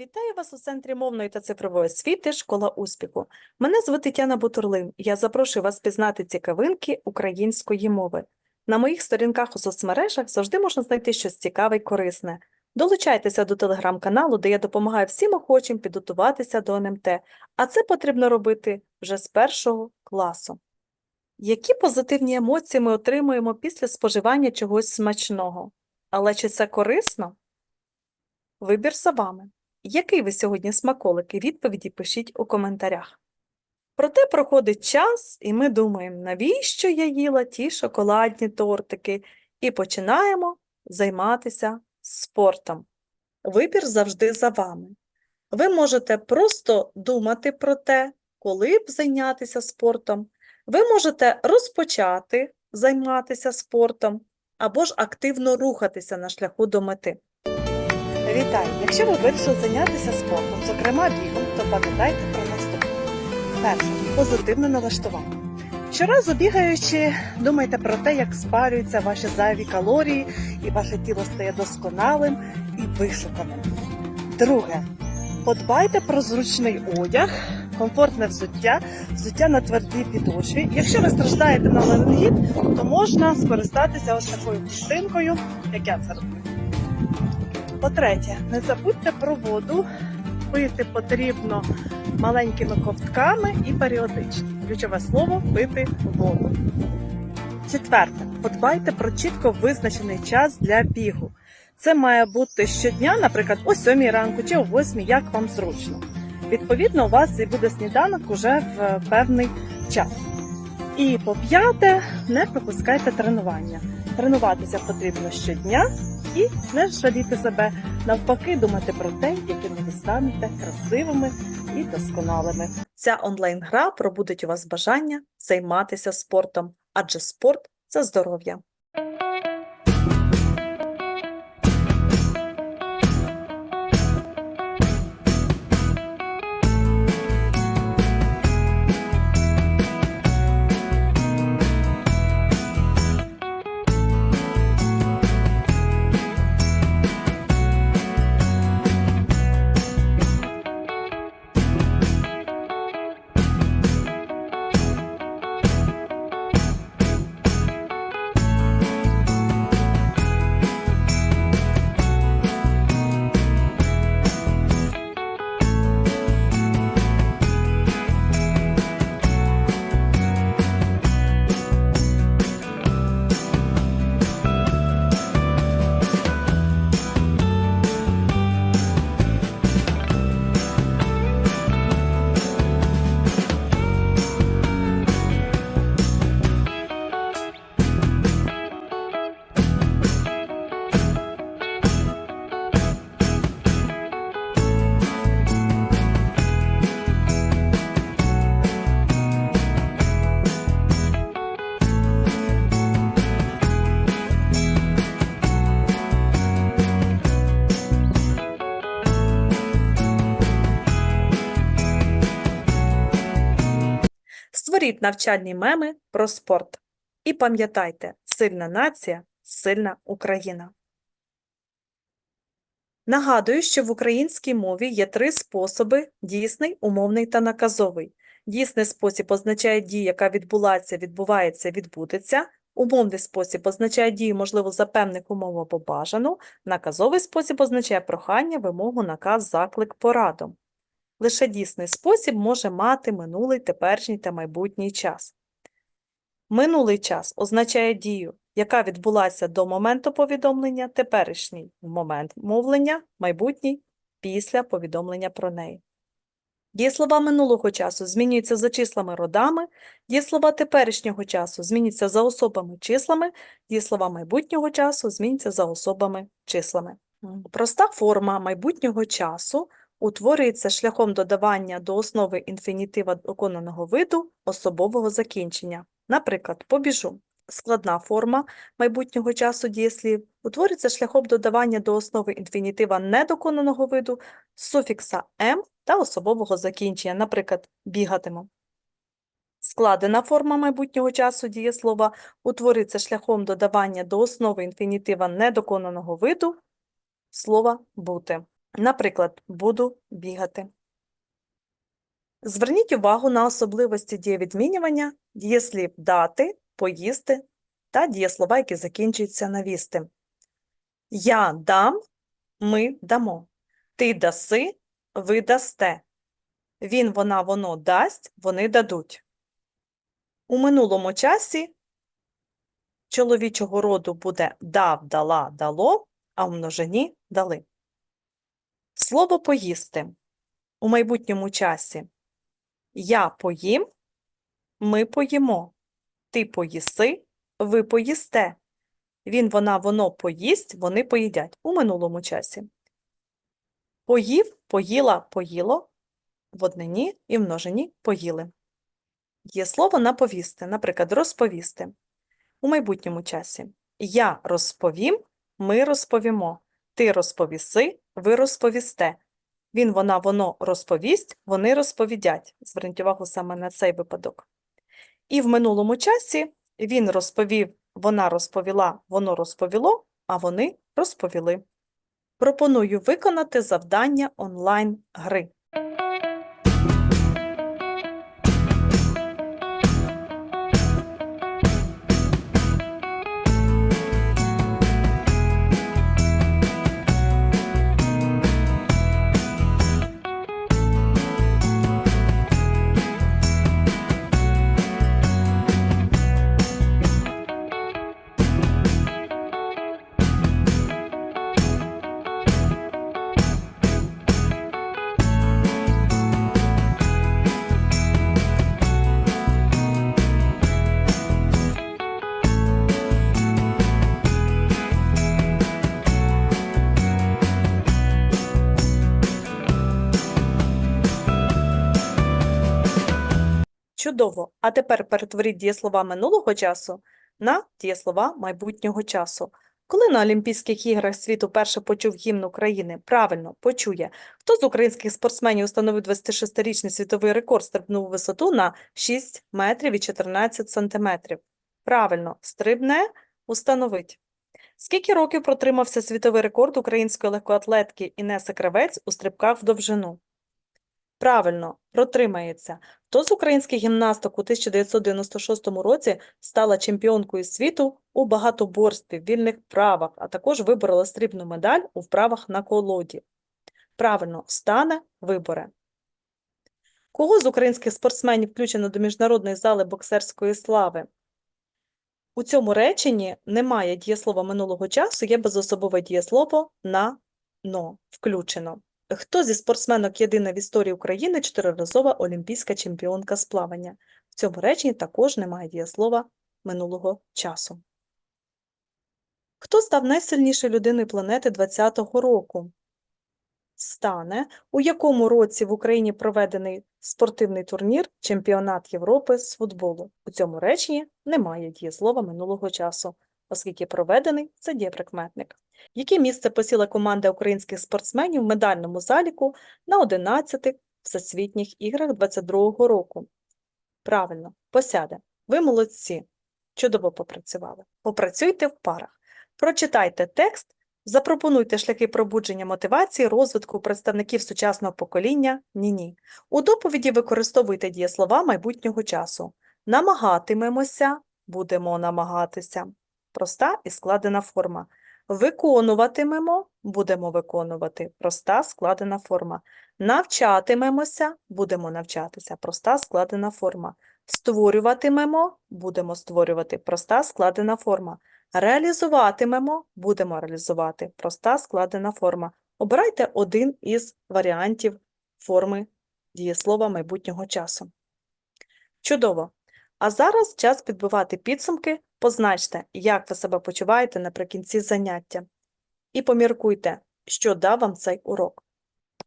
Вітаю вас у Центрі мовної та цифрової освіти Школа успіху. Мене звуть Тетяна Бутурлин. і Я запрошую вас пізнати цікавинки української мови. На моїх сторінках у соцмережах завжди можна знайти щось цікаве й корисне. Долучайтеся до телеграм-каналу, де я допомагаю всім охочим підготуватися до НМТ, а це потрібно робити вже з першого класу. Які позитивні емоції ми отримуємо після споживання чогось смачного? Але чи це корисно? Вибір за вами. Який ви сьогодні смаколики? Відповіді пишіть у коментарях. Проте проходить час, і ми думаємо, навіщо я їла ті шоколадні тортики, і починаємо займатися спортом. Вибір завжди за вами. Ви можете просто думати про те, коли б зайнятися спортом. Ви можете розпочати займатися спортом або ж активно рухатися на шляху до мети. Вітаю! Якщо ви вирішили зайнятися спортом, зокрема бігом, то пам'ятайте про наступне. Перше позитивне налаштування. Щоразу бігаючи, думайте про те, як спалюються ваші зайві калорії, і ваше тіло стає досконалим і вишуканим. Друге, подбайте про зручний одяг, комфортне взуття, взуття на твердій підошві. Якщо ви страждаєте на ларингіт, то можна скористатися ось такою хустинкою, як я це роблю. По-третє, не забудьте про воду. Пити потрібно маленькими ковтками і періодично. Ключове слово пити воду. Четверте, подбайте про чітко визначений час для бігу. Це має бути щодня, наприклад, о 7 ранку чи о 8, як вам зручно. Відповідно, у вас і буде сніданок уже в е, певний час. І по п'яте, не пропускайте тренування. Тренуватися потрібно щодня і не жаліти себе, навпаки, думати про те, якими ви станете красивими і досконалими. Ця онлайн-гра пробудить у вас бажання займатися спортом, адже спорт це здоров'я. Створіть навчальні меми про спорт. І пам'ятайте, сильна нація сильна Україна. Нагадую, що в українській мові є три способи дійсний, умовний та наказовий. Дійсний спосіб означає дію, яка відбулася, відбувається, відбудеться. Умовний спосіб означає дію, можливо, за певних умов або бажану. Наказовий спосіб означає прохання, вимогу, наказ, заклик, пораду. Лише дійсний спосіб може мати минулий, теперішній та майбутній час. Минулий час означає дію, яка відбулася до моменту повідомлення, теперішній в момент мовлення, майбутній після повідомлення про неї. Дієслова минулого часу змінюються за числами родами, дієслова теперішнього часу змінюються за особами числами, дієслова майбутнього часу змінюються за особами числами. Проста форма майбутнього часу утворюється шляхом додавання до основи інфінітива доконаного виду особового закінчення. Наприклад, побіжу. Складна форма майбутнього часу дієслів утворюється шляхом додавання до основи інфінітива недоконаного виду суфікса «м» та особового закінчення, наприклад, бігатиму. Складена форма майбутнього часу дієслова утворюється шляхом додавання до основи інфінітива недоконаного виду слова бути. Наприклад, буду бігати. Зверніть увагу на особливості дієвідмінювання, дієслів дати, поїсти та дієслова, які закінчуються на вісти. Я дам, ми дамо. Ти даси, ви дасте. Він, вона, воно дасть, вони дадуть. У минулому часі чоловічого роду буде дав, дала, дало, а в множині дали. Слово поїсти у майбутньому часі. Я поїм, ми поїмо. Ти поїси, ви поїсте. Він, вона, воно поїсть, вони поїдять у минулому часі. Поїв, поїла, поїло, в однині і множині поїли. Є слово наповісти, наприклад, розповісти. У майбутньому часі. Я розповім, ми розповімо. Ти розповіси, ви розповісте. Він, вона, воно розповість, вони розповідять. Зверніть увагу саме на цей випадок. І в минулому часі він розповів, вона розповіла, воно розповіло, а вони розповіли. Пропоную виконати завдання онлайн-гри. Чудово! А тепер перетворіть дієслова минулого часу на дієслова майбутнього часу. Коли на Олімпійських іграх світу перше почув гімн України, правильно, почує, хто з українських спортсменів установив 26-річний світовий рекорд, стрибнув висоту на 6 метрів і 14 сантиметрів? Правильно, стрибне, установить. Скільки років протримався світовий рекорд української легкоатлетки Інеси Кравець у стрибках в довжину? Правильно, протримається. Хто з українських гімнасток у 1996 році стала чемпіонкою світу у багатоборстві, вільних вправах, а також виборола срібну медаль у вправах на колоді? Правильно, встане, виборе. Кого з українських спортсменів включено до міжнародної зали боксерської слави? У цьому реченні немає дієслова минулого часу, є безособове дієслово на но включено. Хто зі спортсменок єдина в історії України чотириразова олімпійська чемпіонка з плавання? В цьому реченні також немає дієслова минулого часу. Хто став найсильнішою людиною планети 2020 року? Стане, у якому році в Україні проведений спортивний турнір Чемпіонат Європи з футболу? У цьому реченні немає дієслова минулого часу, оскільки проведений це дієприкметник. Яке місце посіла команда українських спортсменів в медальному заліку на 11 всесвітніх іграх 22-го року? Правильно, посяде. Ви молодці. Чудово попрацювали. Попрацюйте в парах. Прочитайте текст, запропонуйте шляхи пробудження мотивації, розвитку представників сучасного покоління ні-ні. У доповіді використовуйте дієслова майбутнього часу. Намагатимемося, будемо намагатися. Проста і складена форма. Виконуватимемо, будемо виконувати. Проста складена форма. Навчатимемося, будемо навчатися. Проста складена форма. Створюватимемо, будемо створювати. Проста складена форма. Реалізуватимемо, будемо реалізувати. Проста складена форма. Обирайте один із варіантів форми дієслова майбутнього часу. Чудово! А зараз час підбивати підсумки. Позначте, як ви себе почуваєте наприкінці заняття. І поміркуйте, що дав вам цей урок.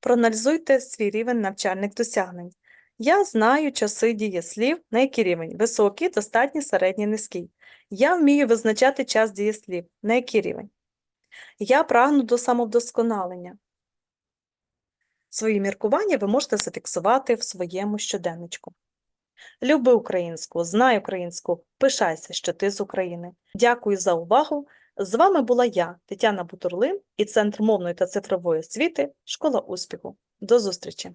Проаналізуйте свій рівень навчальних досягнень. Я знаю часи дієслів, на який рівень високий, достатній, середній, низький. Я вмію визначати час дієслів, на який рівень. Я прагну до самовдосконалення. Свої міркування ви можете зафіксувати в своєму щоденничку. Люби українську, знай українську, пишайся, що ти з України. Дякую за увагу. З вами була я, Тетяна Бутурлин, і Центр мовної та цифрової освіти Школа успіху. До зустрічі!